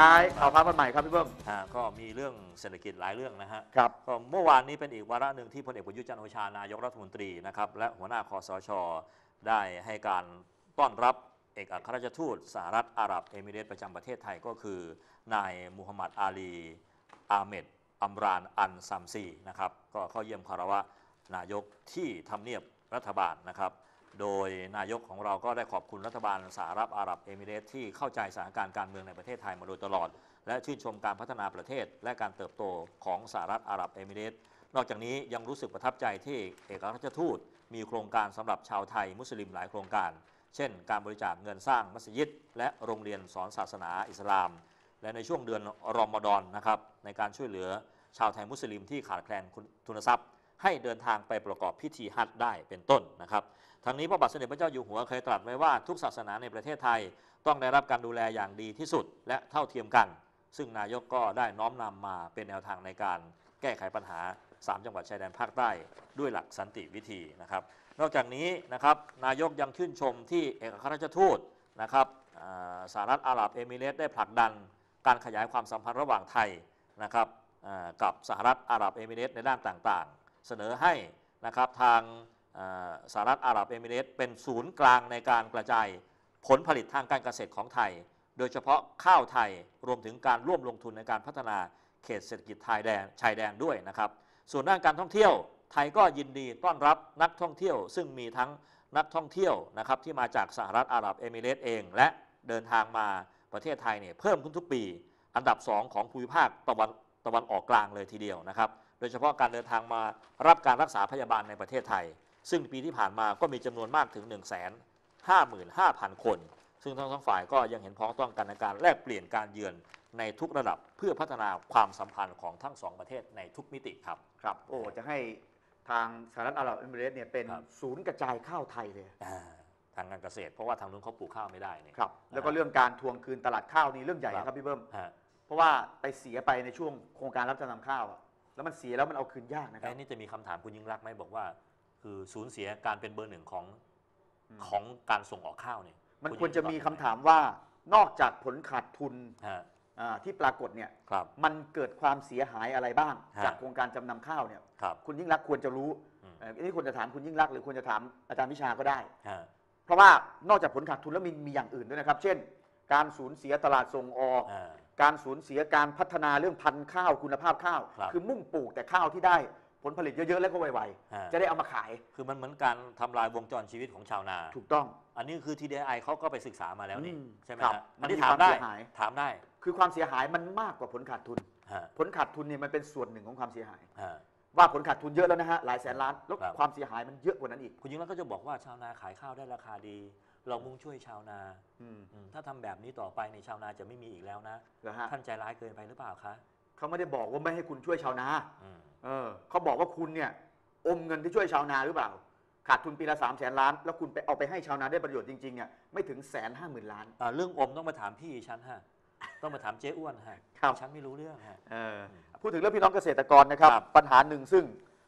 ท้ายข่าวพักวันใหม่ครับพี่เบิ้ม อ่าก็มีเรื่องเศรษฐกิจหลายเรื่องนะฮะครับ ก็เมื่อวานนี้เป็นอีกวาระหนึ่งที่พลเอกประยุทธ์จันทร์โอชานายกรัฐมนตรีนะครับและหัวหน้าคอสช ได้ให้การต้อนรับเอกอัครราชทูตสหรัฐอาหรับเอมิเรตส์ประจำประเทศไทยก็คือ นายมูฮัมหมัดอาลีอาเมดอัมรานอันซัมซีนะครับก็เข้าเยี่ยมคารวะนายกที่ทำเนียบรัฐบาลนะครับ โดยนายกของเราก็ได้ขอบคุณรัฐบาลสหรัฐอาหรับเอมิเรตที่เข้าใจสถานการณ์การเมืองในประเทศไทยมาโดยตลอด และชื่นชมการพัฒนาประเทศ และการเติบโตของสหรัฐอาหรับเอมิเรตนอกจากนี้ยังรู้สึกประทับใจที่เอกอัครราชทูต มีโครงการสำหรับชาวไทยมุสลิมหลายโครงการ เช่น การบริจาคเงินสร้างมัสยิด และโรงเรียนสอนศาสนาอิสลาม และในช่วงเดือนรอมฎอนนะครับในการช่วยเหลือชาวไทยมุสลิมที่ขาดแคลนทุนทรัพย์ ให้เดินทางไปประกอบพิธีฮัจได้เป็นต้นนะครับทั้งนี้พระบาทสมเด็จพระเจ้าอยู่หัวเคยตรัสไว้ว่าทุกศาสนาในประเทศไทยต้องได้รับการดูแลอย่างดีที่สุดและเท่าเทียมกัน ซึ่งนายกก็ได้น้อมนำมาเป็นแนวทางในการแก้ไขปัญหา 3 จังหวัดชายแดนภาคใต้ด้วยหลักสันติวิธีนะครับ นอกจากนี้นะครับนายกยังชื่นชมที่เอกอัครราชทูตนะครับสหรัฐอาหรับเอมิเรตส์ได้ผลักดันการขยายความสัมพันธ์ระหว่างไทยนะครับกับสหรัฐอาหรับเอมิเรตส์ในด้านต่างๆ เสนอให้นะครับทางสหรัฐอาหรับเอมิเรตเป็นศูนย์กลางในการกระจายผลผลิตทางการเกษตรของไทย โดยเฉพาะข้าวไทยรวมถึงการร่วมลงทุนในการพัฒนาเขตเศรษฐกิจไทยแดนชายแดนด้วยนะครับ ส่วนด้านการท่องเที่ยวไทยก็ยินดีต้อนรับนักท่องเที่ยว ซึ่งมีทั้งนักท่องเที่ยวนะครับที่มาจากสหรัฐอาหรับเอมิเรตเอง และเดินทางมาประเทศไทยเนี่ยเพิ่มขึ้นทุกปี อันดับ 2 ของภูมิภาคตะวันตะวันออกกลางเลยทีเดียวนะครับ โดยเฉพาะการเดินทางมารับการรักษาพยาบาลในประเทศไทย ซึ่งปีที่ผ่านมาก็มีจำนวนมากถึง 1 5 5 0 0 0 คน ซึ่งทั้งสองฝ่ายก็ยังเห็นพ้องต้องกันในการแลกเปลี่ยนการเยือนในทุกระดับเพื่อพัฒนาความสัมพันธ์ของทั้งสองประเทศในทุกมิติครับครับ โอ้จะให้ทางสหรัฐอาหรับเอมิเรตส์เนี่ยเป็นครับศูนย์กระจายข้าวไทยเลยอ่าทางการเกษตร เพราะว่าทางนู้นเขาปลูกข้าวไม่ได้นี่ครับแล้วก็เรื่องการทวงคืนตลาดข้าวนี่เรื่องใหญ่ครับนะครับพี่เบิ้มฮะเพราะว่าไปเสียไปในช่วงโครงการรับจำนำข้าวอะ แล้วมันเสียแล้วมันเอาคืนยากนะครัไอ้บนี่จะมีคำถามคุณยิ่งรักษณ์ไหมบอกว่า คือสูญเสียการเป็นเบอร์หนึ่งของอืม ของการส่งออกข้าวเนี่ยมันณควรจะมียิ่งคำถามว่านอกจากผลขาดทุนฮะอ่าที่ปรากฏเนี่ย ครับ มันเกิดความเสียหายอะไรบ้าง ฮะ จากโครงการจำนำข้าวเนี่ยครับ คุณยิ่งรักษณ์ควรจะรู้อืม เอ่ออันนี้ควรจะถามคุณยิ่งรักษณ์หรือควรจะถามอาจารย์วิชาก็ได้ ฮะเพราะว่านอกจากผลขาดทุนแล้วมีมีอย่างอื่นด้วยนะครับ เช่น การสูญเสียตลาดส่งออกอ่า การสูญเสียการพัฒนาเรื่องพันธุ์ข้าวคุณภาพข้าวครับ อมุ่งปลูกแต่ข้าวที่ได้ผลผลิตเยอะๆแล้วก็ไวฮะๆจะได้เอามาขายคือมันเหมือนการทำลายวงจรชีวิตของชาวนา ถูกต้อง อันนี้คือ TDI เขาก็ไปศึกษามาแล้วนี่ อืมใช่ไหมครับฮะมัอันนนี้มีถามความได้เสียหาย ถามได้คือความเสียหายมันมากกว่าผลขาดทุน ฮะผลขาดทุนเนี่ยมันเป็นส่วนหนึ่งของความเสียหาย ฮะ ว่าผลขาดทุนเยอะแล้วนะฮะหลายแสนล้านแล้วครับ ความเสียหายมันเยอะกว่านั้นอีก คุณยิ่งรักษณ์ก็จะบอกว่าชาวนาขายข้าวได้ราคาดี เรามุ่งช่วยชาวนาอืมอืมถ้าทำแบบนี้ต่อไปในยชาวนาจะไม่มีอีกแล้วนะเหรอฮะท่านใจร้ายเกินไปหรือเปล่าคะเขาไม่ได้บอกว่าไม่ให้คุณช่วยชาวนา อืมเออเขาบอกว่าคุณเนี่ยอมเงินที่ช่วยชาวนาหรือเปล่า ขาดทุนปีละสามแสนล้าน แล้วคุณไปเอาไปให้ชาวนาได้ประโยชน์จริงๆเนี่ยไม่ถึงแสนห้าหมื่นล้าน อ่าเรื่องอมต้องมาถามพี่ฉันฮะ ต้องมาถามเจ๊อ้วนฮะครับ ฉันไม่รู้เรื่องฮะ เออพูดถึงเรื่องพี่น้องเกษตรกรนะครับ ครับปัญหาหนึ่งซึ่ง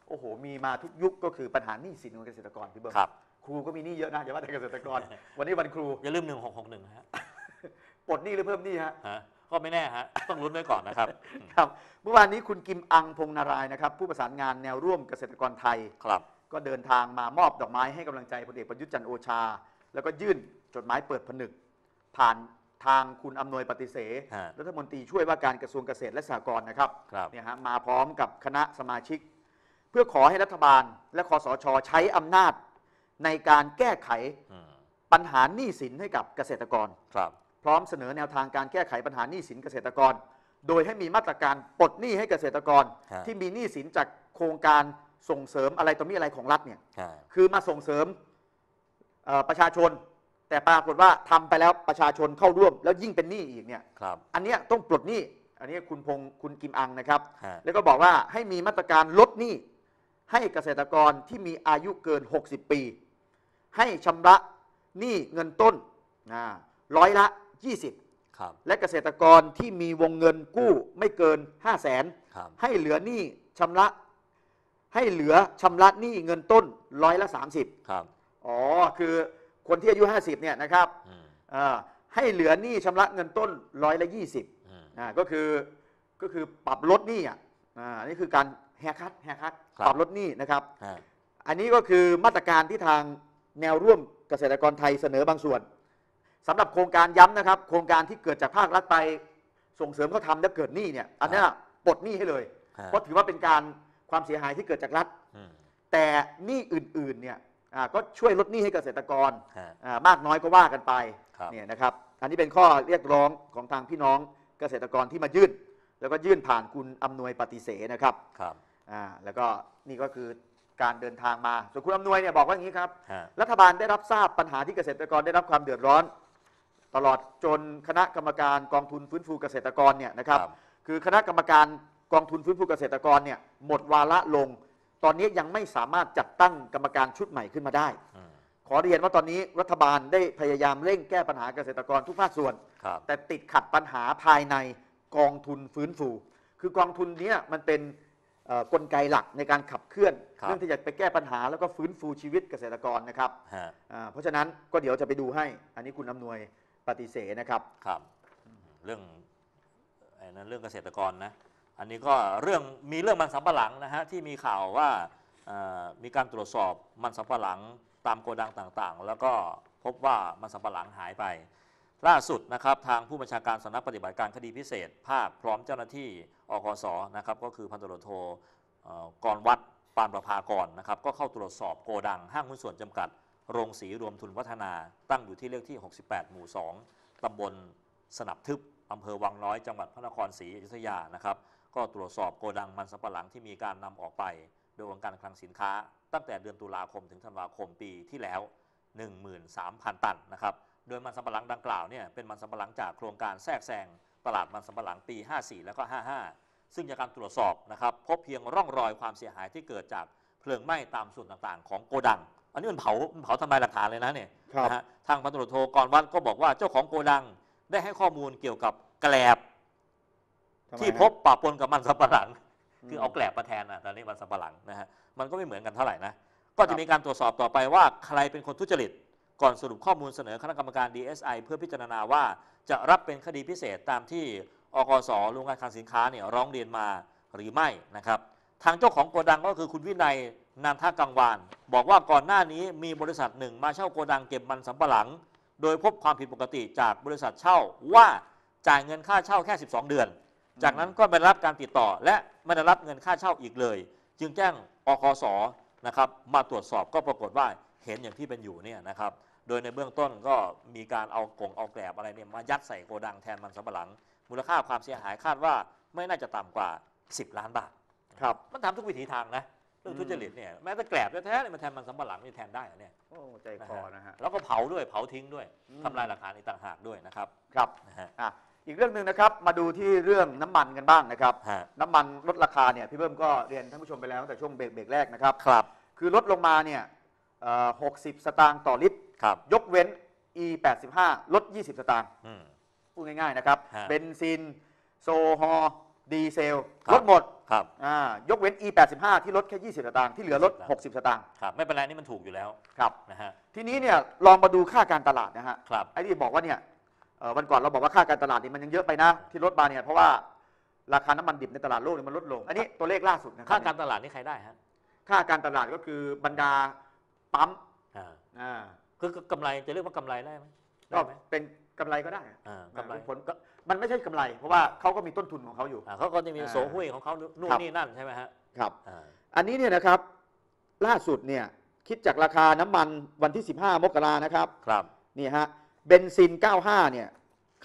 โอ้โห มีมาทุกยุคก็คือปัญหาหนี้สินของเกษตรกรพี่เบิร์ครับ ครูก็มีหนี้เยอะนะอย่าว่าแต่เกษตรกร วันนี้วันครูอย่าลืม 1661ฮะปลดหนี้หรือเพิ่มหนี้ฮะฮะก็ไม่แน่ฮะต้องลุ้นไว้ก่อนนะครับอืมครับ เมื่อวานนี้คุณกิมอังพงษ์นารายณ์นะครับ ผู้ประสานงานแนวร่วมเกษตรกรไทยครับ ก็เดินทางมามอบดอกไม้ให้กำลังใจพลเอกประยุทธ์จันทร์โอชา แล้วก็ยื่นจดหมายเปิดผนึก ผ่านทางคุณอำนวยปฏิเสธฮะรัฐมนตรีช่วยว่าการกระทรวงเกษตรและสหกรณ์นะครับครับ เนี่ยฮะมาพร้อมกับคณะสมาชิก เพื่อขอให้รัฐบาลและคอสช ใช้อำนาจ ในการแก้ไขอืมปัญหาหนี้สินให้กับเกษตรกรครับ พร้อมเสนอแนวทางการแก้ไขปัญหาหนี้สินเกษตรกร โดยให้มีมาตรการปลดหนี้ให้เกษตรกรฮะที่มีหนี้สินจากโครงการส่งเสริมอะไรต่อมีอะไรของรัฐเนี่ยฮะคือมาส่งเสริมเอ่อประชาชน แต่ปรากฏว่าทำไปแล้วประชาชนเข้าร่วม แล้วยิ่งเป็นหนี้อีกเนี่ยครับอันเนี้ยต้องปลดหนี้อันนี้คุณพงษ์คุณกิมอังนะครับฮะแล้วก็บอกว่าให้มีมาตรการลดหนี้ให้เกษตรกรที่มีอายุเกิน 60 ปี ให้ชำระหนี้เงินต้นนะร้อยละ 20ครับและเกษตรกรที่มีวงเงินกู้ไม่เกิน 5 0 0แสนครับให้เหลือหนี้ชำระให้เหลือชำระหนี้เงินต้นร้อยละ 30ครับอ๋อคือคนที่อายุ 50เนี่ยนะครับอืมเอ่อให้เหลือหนี้ชำระเงินต้นร้อยละ 20อืมอ่าก็คือก็คือปรับลดหนี้อะอ่านี่คือการแฮคัตแฮคัตครับปรับลดหนี้นะครับฮะอันนี้ก็คือมาตรการที่ทาง แนวร่วมเกษตรกรไทยเสนอบางส่วนสำหรับโครงการย้ำนะครับ โครงการที่เกิดจากภาครัฐไปส่งเสริมเขาทำแล้วเกิดหนี้เนี่ยอันเนี้ยปลดหนี้ให้เลยฮะเพราะถือว่าเป็นการความเสียหายที่เกิดจากรัฐอืมแต่หนี้อื่นๆเนี่ยอ่าก็ช่วยลดหนี้ให้เกษตรกรฮะอ่ามากน้อยก็ว่ากันไปครับเนี่ยนะครับอันนี้เป็นข้อเรียกร้องของทางพี่น้องเกษตรกรที่มายื่น แล้วก็ยื่นผ่านคุณอำนวยปฏิเสธนะครับครับอ่าแล้วก็นี่ก็คือ การเดินทางมาส่วนคุณอำนวยเนี่ยบอกว่าอย่างนี้ครับ ฮะ รัฐบาลได้รับทราบปัญหาที่เกษตรกรได้รับความเดือดร้อน ตลอดจนคณะกรรมการกองทุนฟื้นฟูเกษตรกรเนี่ยนะครับ ครับ คือคณะกรรมการกองทุนฟื้นฟูเกษตรกรเนี่ยหมดวาระลง ตอนนี้ยังไม่สามารถจัดตั้งกรรมการชุดใหม่ขึ้นมาได้ อืมขอเรียนว่าตอนนี้รัฐบาลได้พยายามเร่งแก้ปัญหาเกษตรกรทุกภาคส่วน ครับ แต่ติดขัดปัญหาภายในกองทุนฟื้นฟู คือกองทุนเนี้ยมันเป็นเอ่อ กลไกหลักในการขับเคลื่อนครับ เรื่องที่จะไปแก้ปัญหาแล้วก็ฟื้นฟูชีวิตเกษตรกรนะครับฮะอ่าเพราะฉะนั้นก็เดี๋ยวจะไปดูให้ อันนี้คุณอำนวยปฏิเสธนะครับ ครับเรื่องไอ้นั้นเรื่องเกษตรกรนะอันนี้ก็เรื่องมีเรื่องมันสำปะหลังนะฮะที่มีข่าวว่าเอ่อมีการตรวจสอบมันสำปะหลังตามโกดังต่างๆ แล้วก็พบว่ามันสำปะหลังหายไป ล่าสุดนะครับทางผู้บัญชาการสำนักปฏิบัติการคดีพิเศษ ภาคพร้อมเจ้าหน้าที่อคสนะครับก็คือพันตำรวจโทกรวัดปานประภากรนะครับก็เข้าตรวจสอบโกดังห้างหุ้นส่วนจำกัด โรงสีรวมทุนวัฒนา ตั้งอยู่ที่เลขที่ 68 หมู่ 2 ตำบลสนับทึบอำเภอวังน้อยจังหวัดพระนครศรีอยุธยานะครับก็ตรวจสอบโกดังมันสำปะหลังที่มีการนำออกไป โดยองค์การคลังสินค้า ตั้งแต่เดือนตุลาคมถึงธันวาคมปีที่แล้ว 13,000 ตันนะครับ โดยมันสำปะหลังดังกล่าวเนี่ยเป็นมันสำปะหลังจากโครงการแทรกแซงตลาดมันสำปะหลังปี 54 แล้วก็ 55 ซึ่งจากการตรวจสอบนะครับพบเพียงร่องรอยความเสียหายที่เกิดจากเพลิงไหม้ตามส่วนต่างๆ ของโกดัง อันนี้มันเผามันเผาทำลายหลักฐานเลยนะเนี่ยครับนะฮะทางพันตำรวจโทกรวัดก็บอกว่าเจ้าของโกดังได้ให้ข้อมูลเกี่ยวกับแกลบทำไมที่ฮะพบปะปนกับมันสำปะหลังอืมคือเอาแกลบมาแทนนะตอนนี้มันสำปะหลังนะฮะมันก็ไม่เหมือนกันเท่าไหร่นะก็จะมีการตรวจสอบต่อไปว่าใครเป็นคนทุจริต ก่อนสรุปข้อมูลเสนอคณะกรรมการ DSI เพื่อพิจารณาว่าจะรับเป็นคดีพิเศษตามที่อกสโรงงานคลังสินค้าเนี่ยร้องเรียนมาหรือไม่นะครับ ทางเจ้าของโกดังก็คือคุณวินัยนันทากังวาน บอกว่าก่อนหน้านี้มีบริษัทหนึ่งมาเช่าโกดังเก็บมันสำปะหลัง โดยพบความผิดปกติจากบริษัทเช่าว่าจ่ายเงินค่าเช่าแค่ 12 เดือน จากนั้นก็ไม่ได้รับการติดต่อ และไม่ได้รับเงินค่าเช่าอีกเลย จึงแจ้งอคสนะครับมาตรวจสอบก็ปรากฏว่าเห็นอย่างที่เป็นอยู่เนี่ยนะครับ โดยในเบื้องต้นก็มีการเอากงเอาแกลบอะไรเนี่ยมายัดใส่โกดังแทนมันสำปะหลัง มูลค่าความเสียหายคาดว่าไม่น่าจะต่ำกว่า 10 ล้านบาทครับมันทำทุกวิถีทางนะเรื่องทุจริตเนี่ยแม้แต่แกลบแท้ๆเนี่ยมันแทนมันสำปะหลังนี่แทนได้เหรอเนี่ยโอ้ใจคอนะฮะแล้วก็เผาด้วยเผาทิ้งด้วยอืมทำลายหลักฐานอีกต่างหากด้วยนะครับครับนะฮะอะอีกเรื่องหนึ่งนะครับ มาดูที่เรื่องน้ำมันกันบ้างนะครับฮะน้ำมันลดราคาเนี่ยพี่เบิ้มก็เรียนท่านผู้ชมไปแล้วตั้งแต่ช่วงเบรกเบรกแรกนะครับครับ คือลดลงมาเนี่ยเอ่อ60สตางค์ต่อลิตร ครับ ยกเว้น E 85ลด 20 สตางค์อืม พูดง่ายๆนะครับฮะ เบนซิน โซฮอล์ดีเซลครับลดหมดครับ อ่ายกเว้น E 85ที่ลดแค่ 20 สตางค์ที่เหลือลด 60 สตางค์ครับ ไม่เป็นไรนี่มันถูกอยู่แล้วครับ นะฮะ ทีนี้เนี่ยลองมาดูค่าการตลาดนะฮะ ครับ ไอ้ที่บอกว่าเนี่ยเอ่อวันก่อนเราบอกว่าค่าการตลาดนี่มันยังเยอะไปนะ ที่ลดมาเนี่ยเพราะว่าราคาน้ำมันดิบในตลาดโลกเนี่ยมันลดลง อันนี้ตัวเลขล่าสุดนะครัค่าบการตลาดนี่ใครได้ฮะค่าการตลาดก็คือบรรดาปั๊มอ่าอ่า คือกำไรจะเรียกว่ากำไรได้ไหมก็ได้ไหมเป็นกำไรก็ได้อ่ากำไรผลก็มันไม่ใช่กำไร เพราะว่าเขาก็มีต้นทุนของเขาอยู่ อ่าเขาก็จะมีอ่าโสหุ้ยของเขานู่นครับ นี่นั่นใช่ไหมฮะครับ อ่าอันนี้เนี่ยนะครับ ล่าสุดเนี่ยคิดจากราคาน้ำมันวันที่ 15 มกรานะครับครับนี่ฮะเบนซิน 95 เนี่ย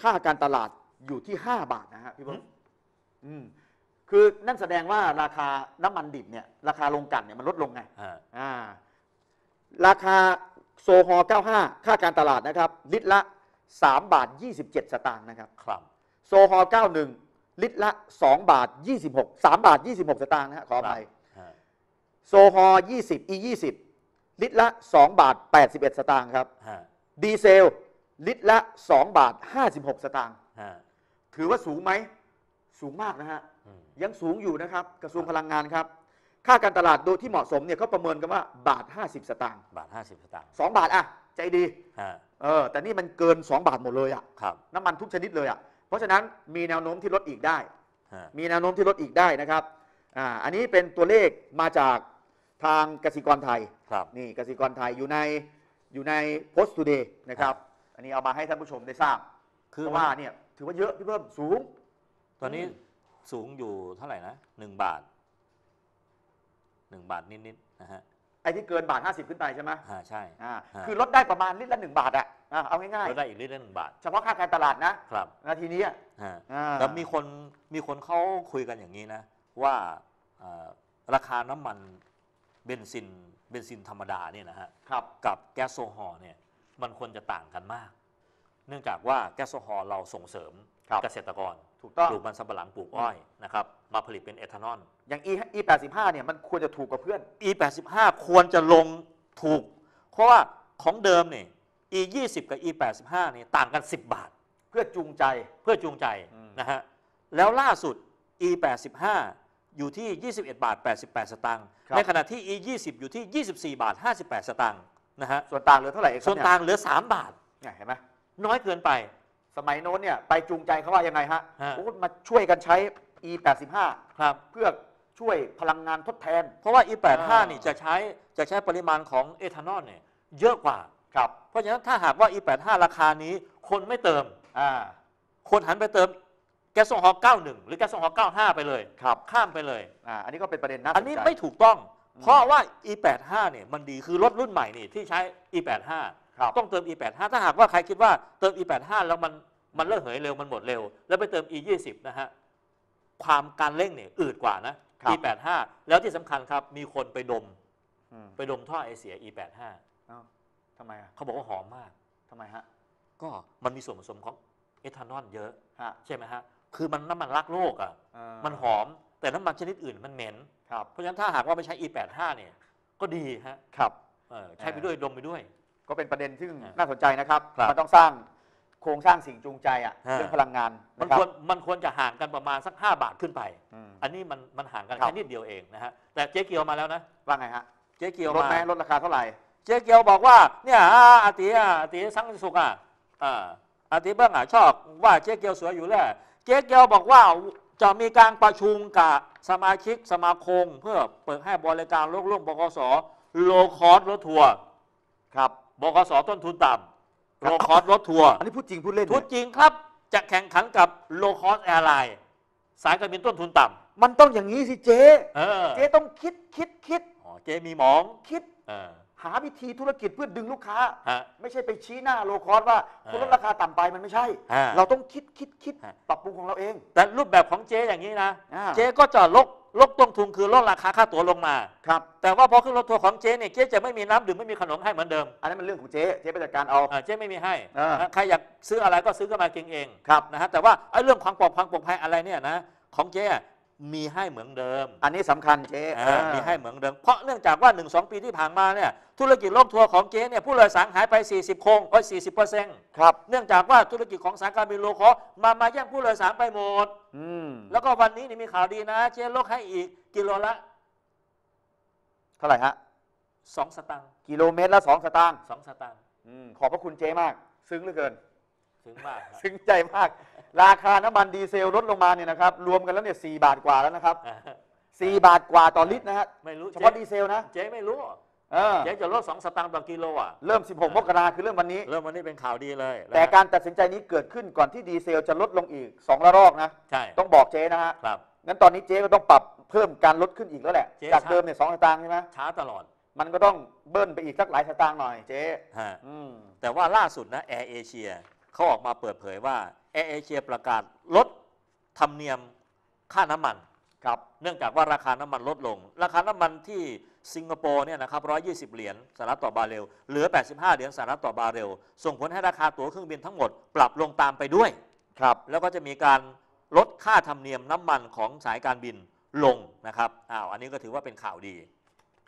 ค่าการตลาดอยู่ที่ 5 บาทนะฮะพี่เบิ้มอืมคือนั่นแสดงว่าราคาน้ำมันดิบเนี่ย ราคาลงกลันเนี่ยมันลดลงไงอ่า อ่า ราคา โซฮอล์95 ค่าการตลาดนะครับลิตรละ 3 บาท 27 สตางค์นะครับ ครับ โซฮอล์91 ลิตรละ 2 บาท 26 3 บาท 26 สตางค์นะฮะขออภัยฮะโซฮอล์20 E 20ลิตรละ 2 บาท 81 สตางค์ครับ ฮะดีเซล ลิตรละ 2 บาท 56 สตางค์ ฮะถือว่าสูงไหม สูงมากนะฮะ อืม ยังสูงอยู่นะครับ กระทรวงพลังงานครับ ค่าการตลาดโดยที่เหมาะสมเนี่ยเขาประเมินกันว่าบาท 50 สตางค์บาทห้าสิบสตางค์2บาทอะ ใจดีฮะเออแต่นี่มันเกิน 2 บาทหมดเลยอะครับน้ำมันทุกชนิดเลยอะเพราะฉะนั้นมีแนวโน้มที่ลดอีกได้ ฮะมีแนวโน้มที่ลดอีกได้นะครับอ่าอันนี้เป็นตัวเลขมาจากทางกสิกรไทย ครับ นี่กสิกรไทยอยู่ในอยู่ใน Post Today นะครับ อันนี้เอามาให้ท่านผู้ชมได้ทราบคือเพราะว่าว่าเนี่ยถือว่าเยอะพี่เพิ่มสูง ตอนนี้อืมสูงอยู่เท่าไหร่นะหนึ่งบาท หนึ่งบาทนิดๆนะฮะไอ้ที่เกินบาท 50 ขึ้นไปใช่ไหมอ่าใช่อ่าฮะคือลดได้ประมาณลิตรละหนึ่งบาทอะอะเอาง่ายลดได้อีกลิตรละหนึ่งบาทๆ เฉพาะค่าการตลาดนะครับนาทีนี้อะฮะ อ่า แล้วมีคนมีคนเขาคุยกันอย่างนี้นะ ว่าเอ่อราคาน้ำมันเบนซินเบนซินธรรมดาเนี่ยนะฮะครับ กับแก๊สโซฮอล์เนี่ยมันควรจะต่างกันมาก เนื่องจากว่าแก๊สโซฮอล์เราส่งเสริมครับ เกษตรกร ถูกต้อง ปลูกมันสำปะหลังปลูกอ้อยนะครับมาผลิตเป็นเอทานอล อย่าง E E 85เนี่ยมันควรจะถูกกว่าเพื่อน E 85ควรจะลงถูก เพราะว่าของเดิมเนี่ย E 20กับ E 85เนี่ยต่างกัน 10 บาท เพื่อจูงใจ เพื่อจูงใจอืม นะฮะแล้วล่าสุด E 85อยู่ที่ 21 บาท 88 สตางค์ในขณะที่ E 20อยู่ที่ 24 บาท 58 สตางค์นะฮะส่วนต่างเหลือเท่าไหร่เองครับส่วนเยต่างเหลือ 3 บาทเนี่ยเห็นไหมน้อยเกินไป สมัยโน้นเนี่ยไปจูงใจเขาว่ายังไงฮะฮะ โอ้มาช่วยกันใช้ E 85ครับ เพื่อช่วยพลังงานทดแทน เพราะว่า E อ่า85นี่จะใช้จะใช้ปริมาณของเอทานอลเนี่ยเยอะกว่า ครับเพราะฉะนั้นถ้าหากว่า E 85 ราคานี้คนไม่เติม อ่าคนหันไปเติมแก๊สโซฮอล์91 หรือแก๊สโซฮอล์95 ไปเลย ครับข้ามไปเลย อ่าอันนี้ก็เป็นประเด็นน่าสนใจ อันนี้ไม่ถูกต้อง อืม เพราะว่า E85 เนี่ยมันดีคือรถรุ่นใหม่นี่ที่ใช้ E85 ครับ ต้องเติม E85 ถ้าหากว่าใครคิดว่าเติม E85 แล้วมัน มันเลิกเหยเร็วมันหมดเร็ว แล้วไปเติม E20 นะฮะความการเร่งเนี่ยอืดกว่านะครับ E85 แล้วที่สำคัญครับมีคนไปดมอืมไปดมท่อไอเสีย E85 เอ้าทำไมอะเขาบอกว่าหอมมากทำไมฮะก็มันมีส่วนผสมของเอทานอลเยอะฮะใช่ไหมฮะคือมันน้ำมันรักโลกอะเอ่อมันหอมแต่น้ำมันชนิดอื่นมันเหม็นครับเพราะฉะนั้นถ้าหากว่าไม่ใช้ E85 เนี่ยก็ดีฮะครับเออใช้ไปด้วยดมไปด้วย ก็เป็นประเด็นที่ฮะน่าสนใจนะครับครับมันต้องสร้าง โครงสร้างสิ่งจูงใจอะฮะ เรื่องพลังงานมันนะครัควบรมันควรจะห่างกันประมาณสัก 5 บาทขึ้นไป อืมอันนี้มันมันห่างกันครับ แค่นิดเดียวเองนะฮะแต่เจ๊เกียวมาแล้วนะว่าไงฮะเจ๊เกียวลดมาไหมลดราคาเท่าไหร่ เจ๊เกียวบอกว่าเนี่ยอ่าอาติอะอาติสังสุกอะอ่าอาติเบิ้งอะชอบว่าเจ๊เกียวสวยอยู่แล้วเจ๊เกียวบอกว่าจะมีการประชุมกับสมาชิกสมาคม เพื่อเปิดให้บริการโลกร่วมบกสโลคอสรถทัวร์ครับ บกสต้นทุนต่ำ โลคอสรถทัวร์อันนี้พูดจริงพูดเล่นพูดเนี่ยจริงครับจะแข่งขันกับโลคอสแอร์ไลน์สายการบินต้นทุนต่มันต้องอย่างนี้สิเจ๊ำเออเจ๊ต้องคิดคิดคิดอ๋อเจมีหมองคิดเออ หาวิธีธุรกิจเพื่อดึงลูกค้า ฮะไม่ใช่ไปชี้หน้าโลคอสว่าเออคุณลดราคาต่ำไปมันไม่ใช่ ฮะเราต้องคิดคิดคิดฮะ ปรับปรุงของเราเอง แต่รูปแบบของเจอย่างนี้นะ อ่า เจก็จะลด ลดต้นทุนคือลดราคาค่าตั๋วลงมา ครับ แต่ว่าพอขึ้นรถทัวร์ของเจเนี่ยเจจะไม่มีน้ำดื่มไม่มีขนมให้เหมือนเดิมอันนั้นมันเรื่องของเจ๊เจ๊ไปจัดการเอา อ่าเจไม่มีให้อ่านนะใครอยากซื้ออะไรก็ซื้อกันมากินเองครับ นะฮะแต่ว่าไอ้เรื่องความปลอดภัยปลอดภัยอะไรเนี่ยนะของเจอะ มีให้เหมือนเดิมอันนี้สำคัญเจ๊อ่ามีให้เหมือนเดิม เพราะเนื่องจากว่า 1 2 ปีที่ผ่านมาเนี่ยธุรกิจโลกทัวร์ของเจ๊เนี่ยผู้โดยสารหายไป 40 โคงเอ้ย40เปอร์เซ็นต์ครับ เนื่องจากว่าธุรกิจของสายการบินโลคอสมามาแย่งผู้โดยสารไปหมด อืมแล้วก็วันนี้นี่มีข่าวดีนะ เจ๊ลดให้อีกกิโลละ เท่าไหร่ฮะ2 สตางค์กิโลเมตรละสองสตางค์สองสตางค์อืมขอบพระคุณเจ๊มาก ซึ้งเหลือเกิน ถึงมากครับซึ้งใจมาก ราคาน้ำมันดีเซลลดลงมาเนี่ยนะครับ รวมกันแล้วเนี่ยสบาทกว่าแล้วนะครับ อ่าสี่บาทกว่าต่อลิตรนะฮะไม่รู้เฉพาะเจ๊ดีเซลนะเจ๊ไม่รู้ เออเจ๊จะลด2สตางค์ต่อกิโลอะ เริ่ม 16 มกราคือเริ่มวันนี้ เริ่มวันนี้เป็นข่าวดีเลยนะแต่การตัดสินใจนี้เกิดขึ้นก่อนที่ดีเซลจะลดลงอีก2ระลอกนะ ใช่ต้องบอกเจ๊นะฮะครับ งั้นตอนนี้เจ๊ก็ต้องปรับเพิ่มการลดขึ้นอีกแล้วแหละ เจ๊ จากช้าเดิมเนี่ยสองสตางค์ใช่ไหมช้าตลอดมันก็ต้องเบิ้ลไปอีกสักหลายสตางค์หน่อยเจ๊ฮะอืมแต่ว่าล่าสุดนะแอร์เอเชีย เขาออกมาเปิดเผยว่าแอร์เอเชียประกาศลดธรรมเนียมค่าน้ำมันครับเนื่องจากว่าราคาน้ำมันลดลง ราคาน้ำมันที่สิงคโปร์เนี่ยนะครับ120 เหรียญสหรัฐต่อบาร์เรลเหลือ 85 เหรียญสหรัฐต่อบาร์เรลส่งผลให้ราคาตั๋วเครื่องบินทั้งหมดปรับลงตามไปด้วยครับแล้วก็จะมีการลดค่าธรรมเนียมน้ำมันของสายการบินลงนะครับอ้าวอันนี้ก็ถือว่าเป็นข่าวดี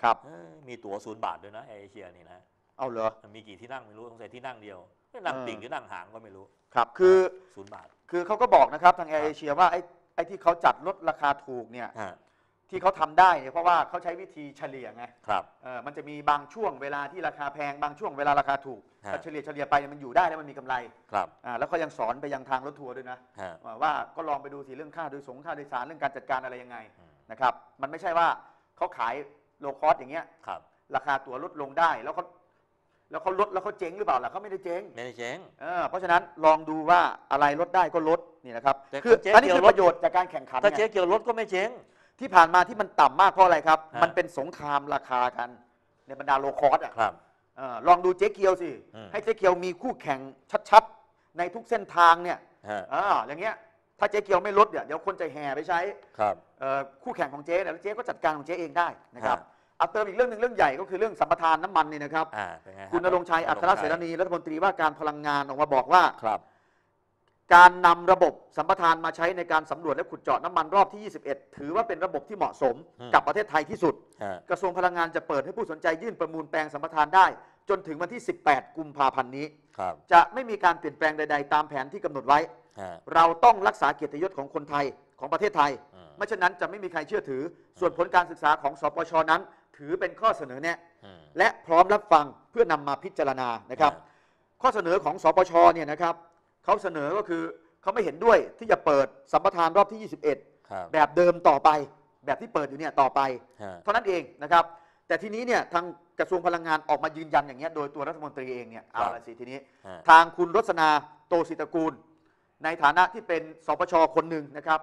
ครับเอ้ยมีตั๋วศูนย์บาทด้วยนะแอร์เอเชียนี่นะ เอาเหรอมันมีกี่ที่นั่งไม่รู้สงสัยที่นั่งเดียวไม่นั่งเออติ่งหรือนั่งหางก็ไม่รู้ครับ คือศูนย์บาท คือเขาก็บอกนะครับทางแอครัร์บเอเชียว่าไอ้ไอ้ที่เขาจัดลดราคาถูกเนี่ยฮะที่เขาทำได้เนี่ยเพราะว่าเขาใช้วิธีเฉลี่ยไงครับเออมันจะมีบางช่วงเวลาที่ราคาแพงบางช่วงเวลาราคาถูกฮะแต่เฉลี่ยเฉลี่ยไปเนี่ยมันอยู่ได้แล้วมันมีกำไรครับอ่าแล้วเขายังสอนไปยังทางรถทัวร์ด้วยนะฮะว่าว่าก็ลองไปดูสิเรื่องค่าโดยสงค่าโดยสารเรื่องการจัดการอะไรยังไงอืมนะครับ มันไม่ใช่ว่าเขาขายโลคอสอย่างเงี้ยครับราคาตั๋วลดลงได้แล้วเขา แล้วเขาลดแล้วเขาเจ๊งหรือเปล่าล่ะเขาไม่ได้เจ๊งไม่ได้เจ๊งเออเพราะฉะนั้นลองดูว่าอะไรลดได้ก็ลดนี่นะครับแต่คือเจ๊อันนี้เกี่ยวคือลด ประโยชน์จากการแข่งขันถ้าไง เจ๊เกี่ยวรถก็ไม่เจ๊ง ที่ผ่านมาที่มันต่ำมากเพราะอะไรครับ ฮะ มันเป็นสงครามราคากันในบรรดาโลคอสอะครับ เออลองดูเจ๊เกียวสิ อืม ให้เจ๊เกียวมีคู่แข่งชัดๆ ในทุกเส้นทางเนี่ยฮะอ่าอย่างเงี้ย ถ้าเจ๊เกียวไม่ลดเนี่ยเดี๋ยวคนจะแห่ไปใช้ครับ เอ่อคู่แข่งของเจ๊เนี่ยแล้วเจ๊ก็จัดการของเจ๊เองได้นะครับ ฮะเอาเติมอีกเรื่องหนึ่งเรื่องใหญ่ก็คือเรื่องสัมปทานน้ำมันนี่นะครับ อ่าเป็นไงฮะคุณณรงค์ชัยอัครเสรณีรัฐมนตรีว่าการพลังงานออกมาบอกว่า ครับ การนำระบบสัมปทานมาใช้ในการสำรวจและขุดเจาะน้ำมันรอบที่ 21 ถือว่าเป็นระบบที่เหมาะสมอืม กับประเทศไทยที่สุด ฮะกระทรวงพลังงานจะเปิดให้ผู้สนใจยื่นประมูลแปลงสัมปทานได้ จนถึงวันที่ 18 กุมภาพันธ์นี้ ครับจะไม่มีการเปลี่ยนแปลงใด ๆ ตามแผนที่กำหนดไว้ ฮะ เราต้องรักษาเกียรติยศของคนไทยของประเทศไทย อืม ไม่เช่นนั้นจะไม่มีใครเชื่อถือ ส่วนผลการศึกษาของสปชนั้น ถือเป็นข้อเสนอแนะอืมและพร้อมรับฟังเพื่อนำมาพิจารณานะครับฮะข้อเสนอของสปชเนี่ยนะครับเขาเสนอก็คือเขาไม่เห็นด้วยที่จะเปิดสัมปทานรอบที่ 21ครับแบบเดิมต่อไป แบบที่เปิดอยู่เนี่ยต่อไปฮะเท่านั้นเองนะครับ แต่ทีนี้เนี่ยทางกระทรวงพลังงานออกมายืนยันอย่างเงี้ยโดยตัวรัฐมนตรีเองเนี่ยเอาละสิทีนี้ฮะทางคุณรสนาโตศิตระกูล ในฐานะที่เป็นสปชคนหนึ่งนะครับ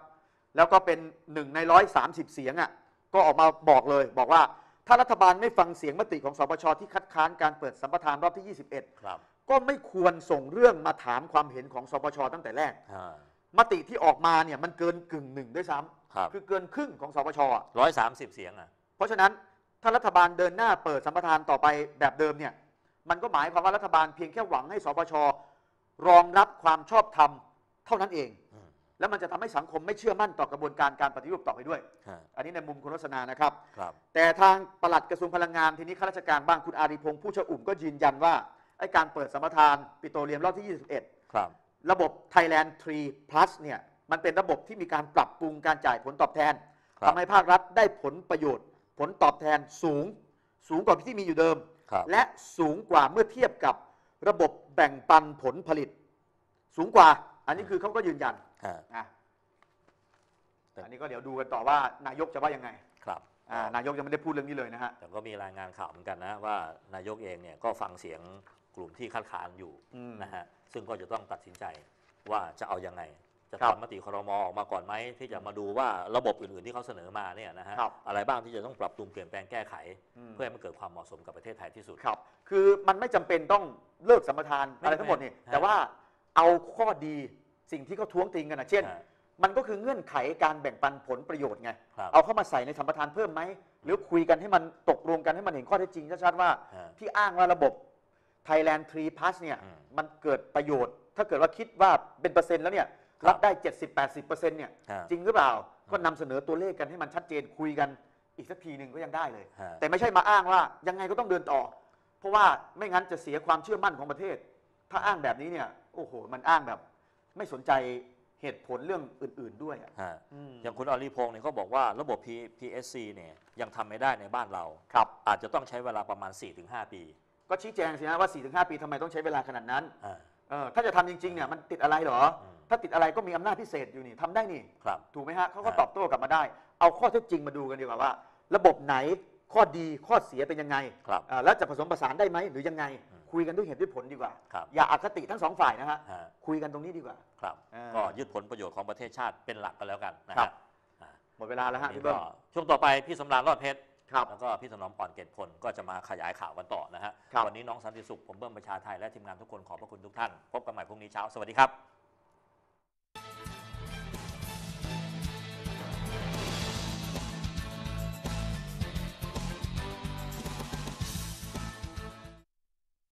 แล้วก็เป็นหนึ่งในร้อยสามสิบเสียงอะก็ออกมาบอกเลยบอกว่า ถ้ารัฐบาลไม่ฟังเสียงมติของสปชที่คัดค้านการเปิดสัมปทานรอบที่ 21 ครับก็ไม่ควรส่งเรื่องมาถามความเห็นของสปชตั้งแต่แรกฮะมติที่ออกมาเนี่ยมันเกินกึ่งหนึ่งด้วยซ้ครับำคือเกินครึ่งของสปชอะร้อยสามสิบเสียงอะ เพราะฉะนั้นถ้ารัฐบาลเดินหน้าเปิดสัมปทานต่อไปแบบเดิมเนี่ยมันก็หมายความว่ารัฐบาลเพียงแค่หวังให้สปชรองรับความชอบธรรมเท่านั้นเองอืม แล้วมันจะทำให้สังคมไม่เชื่อมั่นต่อกระบวนการการปฏิรูปต่อไปด้วย ฮะอันนี้ในมุมคุณรัศนานะครับ ครับ แต่ทางปลัดกระทรวงพลังงานทีนี้ข้าราชการบ้างคุณอารีพงษ์ผู้เช่าอุ่มก็ยืนยันว่าไอ้การเปิดสัมปทานปิโตรเลียมรอบที่21ครับระบบ Thailand 3 plus เนี่ยมันเป็นระบบที่มีการปรับปรุงการจ่ายผลตอบแทนครับ ทำให้ภาครัฐได้ผลประโยชน์ ผลตอบแทนสูง สูงกว่าที่มีอยู่เดิม ครับ และสูงกว่าเมื่อเทียบกับระบบแบ่งปันผลผลิต สูงกว่าอันนี้คือเขาก็ยืนยัน ฮะนะแต่อันนี้ก็เดี๋ยวดูกันต่อว่านายกจะว่ายังไง ครับอ่านายกยังไม่ได้พูดเรื่องนี้เลยนะฮะ แต่ก็มีรายงานข่าวเหมือนกันนะว่านายกเองเนี่ยก็ฟังเสียงกลุ่มที่คัดค้านอยู่อืม นะฮะซึ่งก็จะต้องตัดสินใจว่าจะเอายังไง จะครับทำมติครมออกมาก่อนไหมที่จะมาดูว่าระบบอื่นๆที่เขาเสนอมาเนี่ยนะฮะครับ อะไรบ้างที่จะต้องปรับปรุงเปลี่ยนแปลงแก้ไขอืมเพื่อให้มันเกิดความเหมาะสมกับประเทศไทยที่สุด ครับ คือมันไม่จำเป็นต้องเลิกสัมปทานไม่อะไรทั้งหมดนี่ไม่แต่ว่าเอาข้อดี สิ่งที่เขาท้วงติงกันนะเช่นฮะมันก็คือเงื่อนไขการแบ่งปันผลประโยชน์ไงครับเอาเข้ามาใส่ในสัมปทานเพิ่มไหม หรือคุยกันให้มันตกลงกันให้มันเห็นข้อเท็จจริงชัดๆว่าฮะที่อ้างว่าระบบ Thailand 3 plus เนี่ยอืมมันเกิดประโยชน์ ถ้าเกิดว่าคิดว่าเป็นเปอร์เซ็นต์แล้วเนี่ยครับรับได้ 70-80%เนี่ยฮะจริงหรือเปล่าก็นำเสนอตัวเลขกันให้มันชัดเจนคุยกันอีกสักทีหนึ่งก็ยังได้เลยฮะแต่ไม่ใช่มาอ้างว่ายังไงก็ต้องเดินต่อ เพราะว่าไม่งั้นจะเสียความเชื่อมั่นของประเทศ ถ้าอ้างแบบนี้เนี่ยโอ้โหมันอ้างแบบ ไม่สนใจเหตุผลเรื่องอื่น ๆด้วยอะฮะอืม อย่างคุณอริพงศ์เนี่ยเขาบอกว่าระบบ P PSC เนี่ยยังทำไม่ได้ในบ้านเรา ครับ อาจจะต้องใช้เวลาประมาณ 4-5 ปีก็ชี้แจงสินะว่า 4-5 ปีทำไมต้องใช้เวลาขนาดนั้นอ่า เออถ้าจะทำจริงๆเนี่ยมันติดอะไรเหรอ อืม ถ้าติดอะไรก็มีอำนาจพิเศษอยู่นี่ทำได้นี่ ครับ ถูกไหมฮะเขาก็ฮะ ตอบโต้กลับมาได้ เอาข้อเท็จจริงมาดูกันดีกว่าว่า ระบบไหนข้อดีข้อเสียเป็นยังไงครับ อ่าแล้วจะผสมผสานได้ไหมหรือยังไง อืม คุยกันด้วยเหตุด้วยผลดีกว่า ครับอย่าอคติทั้งสองฝ่ายนะฮะฮะคุยกันตรงนี้ดีกว่า ครับอ่าก็ยึดผลประโยชน์ของประเทศชาติเป็นหลักกันแล้วกันนะครัฮะบ อ่าหมดเวลาแล้วฮะวันนี้พี่เบิ้ก็มช่วงต่อไปพี่สำราญรอดเพชร ครับ แล้วก็พี่ถนอมอ่อนเกตพลก็จะมาขยายข่าวกันต่อนะฮะ ครับ วันนี้น้องสันติสุข ผมเบิ้มประชาไทยและทีมงานทุกคนขอบพระคุณทุกท่าน พบกันใหม่พรุ่งนี้เช้า สวัสดีครับ